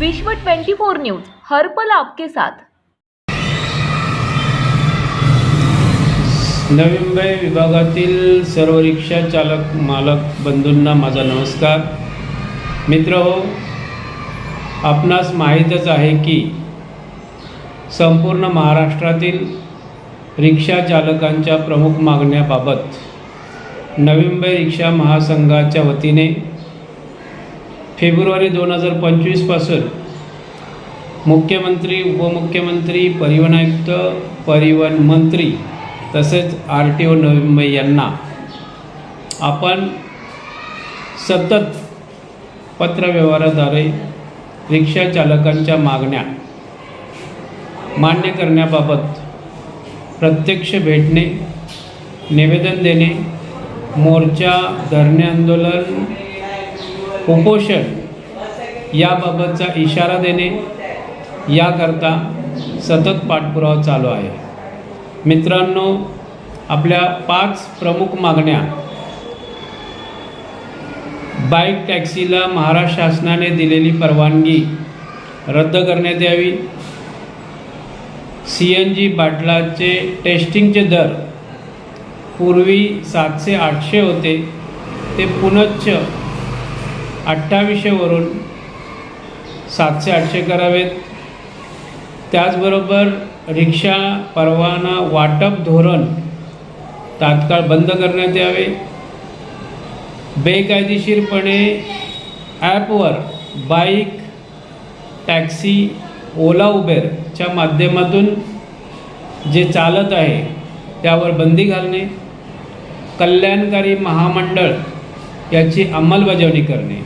विश्व 24 न्यूज हर पल आपके साथ. नवी मुंबई विभागातील सर्व रिक्षा चालक मालक बंधूंना माझा नमस्कार. मित्र हो आपणास माहीतच आहे की संपूर्ण महाराष्ट्रातील रिक्षा चालकांच्या प्रमुख मागण्याबाबत नवी मुंबई रिक्षा महासंघाच्या वतीने फेब्रुवारी दोन हजार पंचवीसपासून मुख्यमंत्री उपमुख्यमंत्री परिवहन आयुक्त परिवहन मंत्री तसेच आर टी ओ नवी मुंबई यांना आपण सतत पत्रव्यवहाराद्वारे रिक्षा चालकांच्या मागण्या मान्य करण्याबाबत प्रत्यक्ष भेटणे निवेदन देणे मोर्चा धरणे आंदोलन उपोषण याबाबतचा इशारा देणे याकरता सतत पाठपुरावा चालू आहे. मित्रांनो आपल्या पाच प्रमुख मागण्या. बाईक टॅक्सीला महाराष्ट्र शासनाने दिलेली परवानगी रद्द करण्यात यावी. सी एन जी बाटलाचे टेस्टिंगचे दर पूर्वी सातशे आठशे होते. ते पुनच्च अठ्ठावीसशेवरून सातशे आठशे करावेत. त्याचबरोबर रिक्षा परवाना वाटप धोरण तात्काळ बंद करण्यात यावे. बेकायदेशीरपणे ॲपवर बाईक टॅक्सी ओला उबेरच्या माध्यमातून जे चालत आहे त्यावर बंदी घालणे कल्याणकारी महामंडळ याची अंमलबजावणी करणे.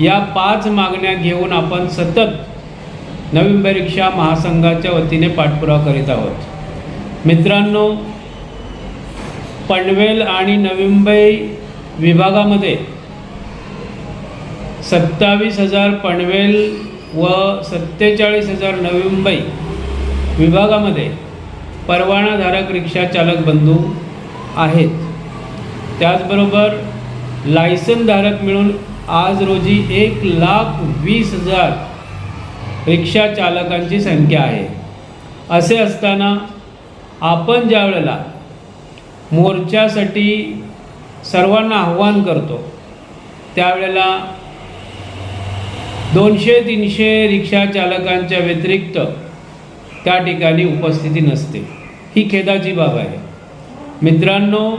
या पाच मागण्या घेऊन आपण सतत नवी रिक्षा महासंघाच्या वतीने पाठपुरावा करीत आहोत. मित्रांनो पनवेल आणि नवी मुंबई विभागामध्ये सत्तावीस हजार पनवेल व सत्तेचाळीस हजार नवी मुंबई विभागामध्ये परवानाधारक रिक्षा चालक बंधू आहेत. त्याचबरोबर लायसनधारक मिळून आज रोजी एक लाख वीस हजार रिक्षा चालकांची संख्या आहे. असे असताना आपण ज्या वेळेला मोर्चासाठी सर्वांना आव्हान करतो त्यावेळेला दोनशे तीनशे रिक्षा चालकांच्या व्यतिरिक्त त्या ठिकाणी उपस्थिती नसते. ही खेदाची बाब आहे. मित्रांनो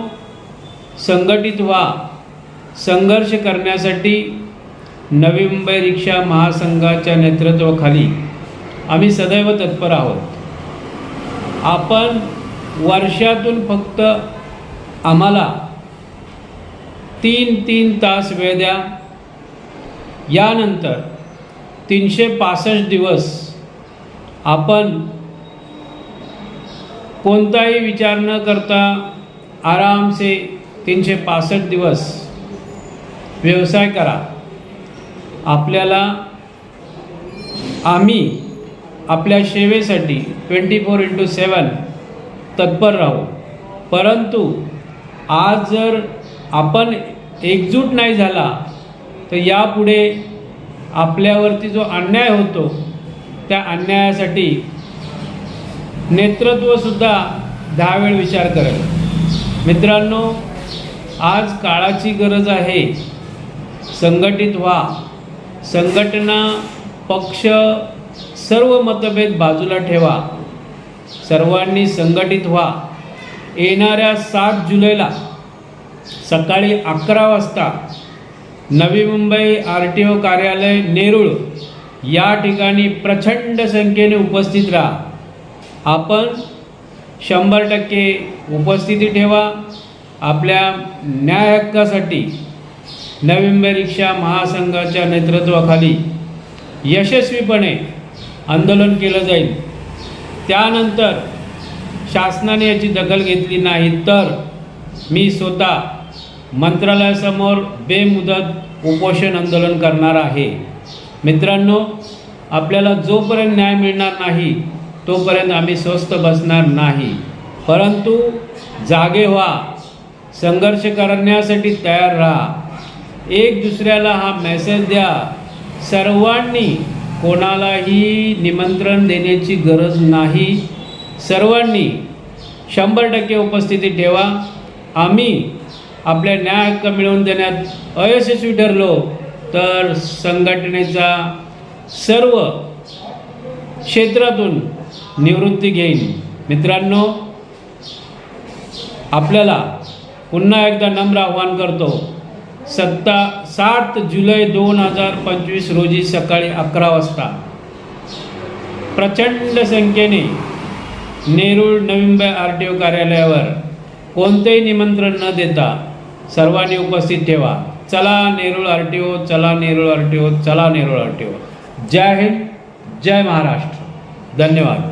संघटित व्हा. संघर्ष करण्यासाठी नवी मुंबई रिक्षा महासंघाच्या नेतृत्वाखाली आम्ही सदैव तत्पर आहोत. आपण वर्षातून फक्त आम्हाला तीन तीन तास वेळ द्या. यानंतर तीनशे पासष्ट दिवस आपण कोणताही विचार न करता आरामसे तीनशे पासष्ट दिवस व्यवसाय करा. आपल्याला आम्ही आपल्या सेवेसाठी ट्वेंटी फोर इंटू सेवन तत्पर राहू. परंतु आज जर आपण एकजूट नाही झाला तर यापुढे आपल्यावरती जो अन्याय होतो त्या अन्यायासाठी नेतृत्वसुद्धा दहा वेळ विचार करेल. मित्रांनो आज काळाची गरज आहे. संघटित व्हा. संघटना पक्ष सर्व मतभेद बाजूला ठेवा. सर्वांनी संघटित व्हा. येणाऱ्या सात जुलैला सकाळी अकरा वाजता नवी मुंबई आर टी ओ कार्यालय नेरूळ या ठिकाणी प्रचंड संख्येने उपस्थित राहा. आपण शंभर टक्के उपस्थिती ठेवा. आपल्या न्याय हक्कासाठी नवी रिक्षा महासंघाच्या नेतृत्वाखाली यशस्वीपणे आंदोलन केलं जाईल. त्यानंतर शासनाने याची दखल घेतली नाही तर मी स्वतः मंत्रालयासमोर बेमुदत उपोषण आंदोलन करणार आहे. मित्रांनो आपल्याला जोपर्यंत न्याय मिळणार नाही तोपर्यंत आम्ही स्वस्थ बसणार नाही. परंतु जागे व्हा. संघर्ष करण्यासाठी तयार राहा. एक दुसऱ्याला हा मेसेज द्या. सर्वांनी कोणालाही निमंत्रण देण्याची गरज नाही. सर्वांनी शंभर टक्के उपस्थिती ठेवा. आम्ही आपल्या न्याय हक्क मिळवून देण्यात अयशस्वी ठरलो तर संघटनेचा सर्व क्षेत्रातून निवृत्ती घेईन. मित्रांनो आपल्याला पुन्हा एकदा नम्र आवाहन करतो. सत्ता सात जुलै दोन हजार पंचवीस रोजी सकाळी अकरा वाजता. प्रचंड संख्येने नेरूळ नवी आर टी ओ कार्यालयावर कोणतेही निमंत्रण न देता सर्वांनी उपस्थित ठेवा. चला नेरूळ आर टी ओ चला नेरूळ आर टी ओ चला नेरूळ आर टी ओ जय हिंद जय महाराष्ट्र. धन्यवाद.